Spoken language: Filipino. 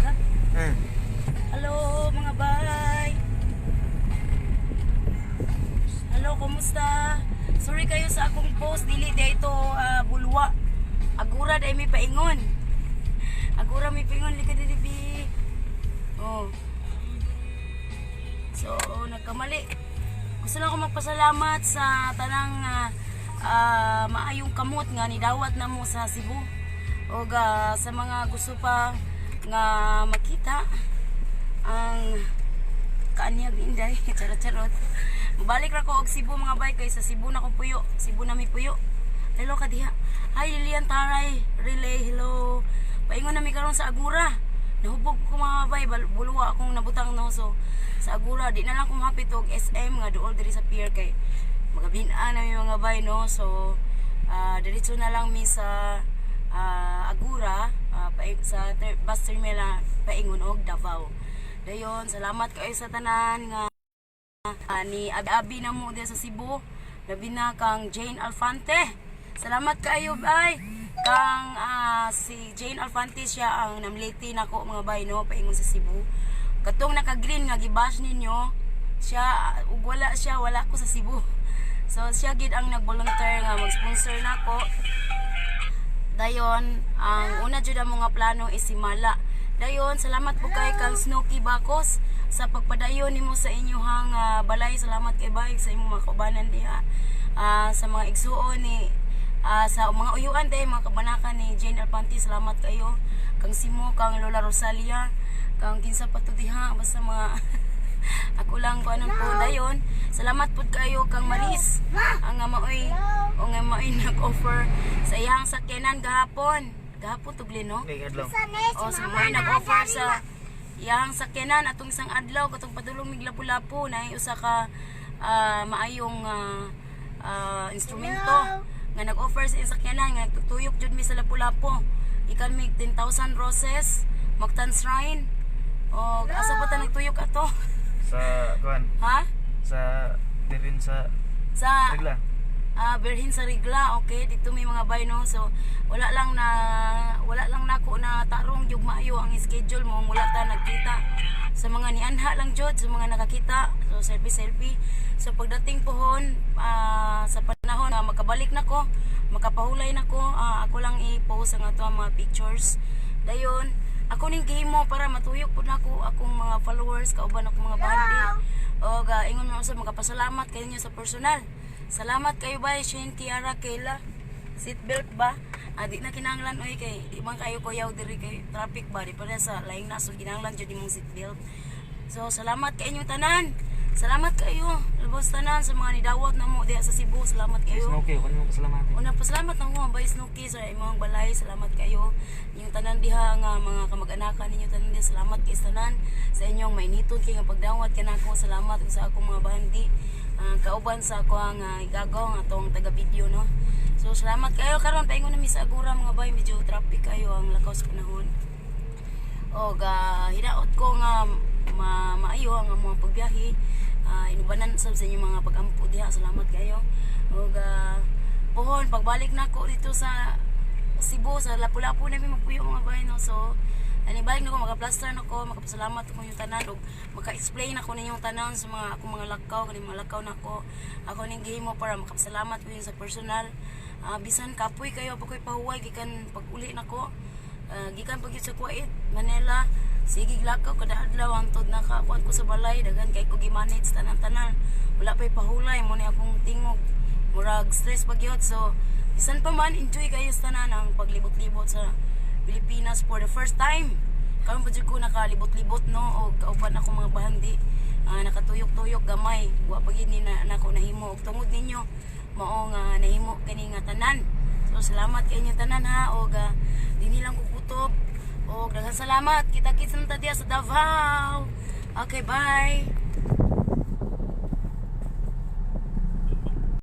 Hmm. Hello mga bay. Hello, kumusta? Sorry kayo sa akong post dili dito ah, bulwa. Agura day mi paingon. Agura mi paingon lika dili bi. Oh. So, nagkamali. Gusto lang ako magpasalamat sa tanang ah, ah, maayong kamot nga ni dawat na mo sa Cebu. O ga, sa mga gusto pa nga makita ang kaanyag inday charot-charot. Balik ra ko og Cebu mga bay sa Cebu na ko puyo. Cebu na mi puyo. Hello kadiha. Hi Lilian Taray. Relay hello. Paingon na mi karon sa Agura. Nahubog ko mga bay bulwa akong nabutang no so sa Agura di na lang ko mahapit og SM nga duol diri sa pier kay magabinaan na mi mga bay no so ah diretso na lang mi sa ah, Agura ah, paing, sa ter- bus terminal paingon og Davao. Dayon, salamat kayo sa tanan nga Ah, ni Abi-Abi na mo sa Cebu. Labi na kang Jane Alfante. Salamat kayo, bay. Kang ah, si Jane Alfante siya ang namliti nako mga bay no paingon sa Cebu. Katong naka-green nga gibash ninyo, siya ug wala siya wala ko sa Cebu. So siya gid ang nag-volunteer nga mag-sponsor nako. Dayon, ang una jud ang mga plano is si Mala. Dayon, salamat po kay kang Snooki Bakos sa pagpadayon nimo sa inyong ah, balay. Salamat kay Bay sa imong mga kaubanan diha. Ah, sa mga igsuon ni ah, sa mga uyuan day mga kabanakan ni Jane Alpanti, salamat kayo. Kang Simo, kang Lola Rosalia, kang kinsa pa to diha basta mga ako lang ko anong po dayon. Salamat po kayo kang Maris. Nga maoy o nga maoy nag-offer sa iyang sakyanan gahapon. Gahapon tugli no? O sa mga nag-offer sa iyang sakyanan atong isang adlaw katong padulong mig lapu-lapu na usa ka ah, maayong ah, ah, instrumento nga nag-offer sa iyang sakyanan nga nagtutuyok jud mi sa lapu-lapu ikan mig 10,000 roses Mactan Shrine. O asa pa ta nagtuyok ato? Sa kuan, ha? Sa dirin sa sa regla. Ah Berhin sa Rigla, okay, dito may mga bay no. So wala lang na wala lang nako na tarong jug maayo ang schedule mo wala ta nagkita. Sa mga nianha lang jud, sa mga nakakita, so selfie selfie. So pagdating pohon ah, sa panahon na makabalik nako, makapahulay nako, ah, ako lang i-post ang ato ang mga pictures. Dayon, ako ning gihimo para matuyok pud nako akong mga followers kauban akong mga bandi. O ga ingon mo sa magapasalamat kayo sa personal. Salamat kayo ba Shane Kiara Kayla. Seatbelt ba? Ah, di na kinahanglan oy kay man kayo kuyaw diri kay traffic ba di pa sa laing na so kinahanglan jud imong seatbelt. So salamat kay inyong tanan. Salamat kayo. Lubos tanan sa mga nidawat na mo diha sa Cebu. Salamat kayo. okay, kuno mo pasalamatan. Una pasalamat ng mga bay Snooki sa imong balay. Salamat kayo. Yung tanan diha nga mga kamag-anakan ninyo tanan diha. Salamat kay tanan sa inyong mainiton kay nga pagdawat kanako. Salamat sa akong mga bahandi. Ah, kauban sa ako ang uh, igagaw nga tong taga video no. So salamat kayo karon paingon na mi sa agura mga bay medyo traffic kayo ang lakaw sa panahon. O ga hinaot ko nga ma maayo ang mga pagbiyahe. Ah, inubanan sa inyong mga pag-ampo diha. Salamat kayo. O ga pohon pagbalik nako dito sa Cebu sa Lapu-Lapu na mi magpuyo mga bay no. So ani balik na ko maka-plaster na ko, makapasalamat ko yung tanan ug maka-explain ako ninyong tanan sa mga akong mga lakaw kani mga lakaw nako. Ako ning gihimo para makapasalamat ko yun sa personal. Ah, bisan kapoy kayo pa ko'y pahuway gikan pag-uli nako. Ah, gikan pag sa Kuwait, Manila, sige lakaw kada adlaw antod nakakuan ko sa balay daghan kay ko gi-manage tanan-tanan. Wala pa'y pahulay mo ni akong tingog. Murag stress pag yun. So, bisan pa man enjoy kayo sa tanan ang paglibot-libot sa Pilipinas for the first time. Karon pa jud ko nakalibot-libot no og kauban ako mga bahandi. Ah, nakatuyok-tuyok gamay. Wa pa gid ni na nako nahimo og tungod ninyo mao nga nahimo kani nga tanan. So salamat kay inyo tanan ha og uh, dinhi lang ko kutob og daghang salamat. Kita-kits na ta sa Davao. Okay, bye.